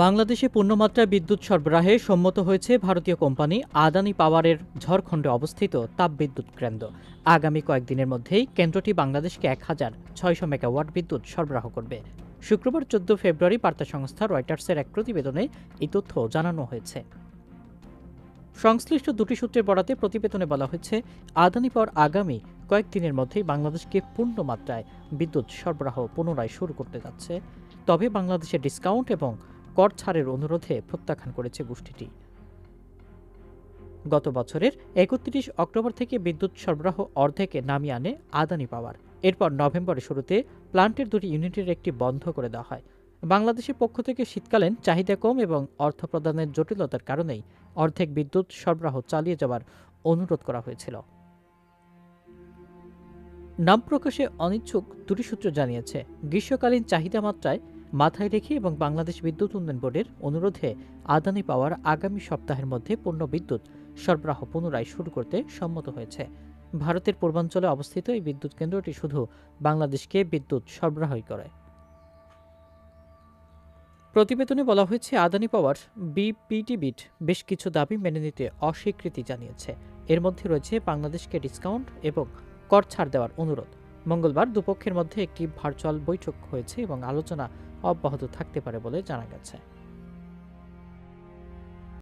বাংলাদেশে পূর্ণমাত্রায় বিদ্যুৎ সরবরাহে সম্মত হয়েছে ভারতীয় কোম্পানি আদানি পাওয়ারের ঝড়খণ্ডে অবস্থিত তাপবিদ্যুৎ কেন্দ্র। আগামী কয়েকদিনের মধ্যেই কেন্দ্রটি বাংলাদেশকে এক হাজার ছয়শো মেগাওয়াট বিদ্যুৎ সরবরাহ করবে। শুক্রবার চোদ্দ ফেব্রুয়ারি বার্তা সংস্থা রয়টার্সের এক প্রতিবেদনে এই তথ্য জানানো হয়েছে। সংশ্লিষ্ট দুটি সূত্রের বরাতে প্রতিবেদনে বলা হয়েছে, আদানি পাওয়ার আগামী কয়েকদিনের মধ্যেই বাংলাদেশকে পূর্ণ মাত্রায় বিদ্যুৎ সরবরাহ পুনরায় শুরু করতে যাচ্ছে। তবে বাংলাদেশের ডিসকাউন্ট এবং কর ছাড়ের অনুরোধে প্রত্যাখ্যান করেছে গোষ্ঠীটি। গত বছরের একত্রিশ অক্টোবর থেকে বিদ্যুৎ সরবরাহ অর্ধেকে নামিয়ে আনে আদানি পাওয়ার। এরপর নভেম্বরের শুরুতে প্লান্টের দুটি ইউনিটের একটি বন্ধ করে দেওয়া হয়। বাংলাদেশের পক্ষ থেকে শীতকালীন চাহিদা কম এবং অর্থ প্রদানের জটিলতার কারণেই অর্ধেক বিদ্যুৎ সরবরাহ চালিয়ে যাওয়ার অনুরোধ করা হয়েছিল। নাম প্রকাশে অনিচ্ছুক দুটি সূত্র জানিয়েছে, গ্রীষ্মকালীন চাহিদা মাত্রায় মাথায় রেখে এবং বাংলাদেশ বিদ্যুৎ উন্নয়ন বোর্ডের অনুরোধে আদানি পাওয়ার আগামী সপ্তাহের মধ্যে পূর্ণ বিদ্যুৎ সরবরাহ পুনরায় শুরু করতে সম্মত হয়েছে। ভারতের পূর্বাঞ্চলে অবস্থিত এই বিদ্যুৎ কেন্দ্রটি শুধু বাংলাদেশকে বিদ্যুৎ সরবরাহই করে। প্রতিবেদনে বলা হয়েছে, আদানি পাওয়ার বিপিটিবিট বেশ কিছু দাবি মেনে নিতে অস্বীকৃতি জানিয়েছে। এর মধ্যে রয়েছে বাংলাদেশকে ডিসকাউন্ট এবং কর ছাড় দেওয়ার অনুরোধ। মঙ্গলবার দুপক্ষের মধ্যে একটি ভার্চুয়াল বৈঠক হয়েছে এবং আলোচনা অব্যাহত থাকতে পারে বলে জানা গেছে।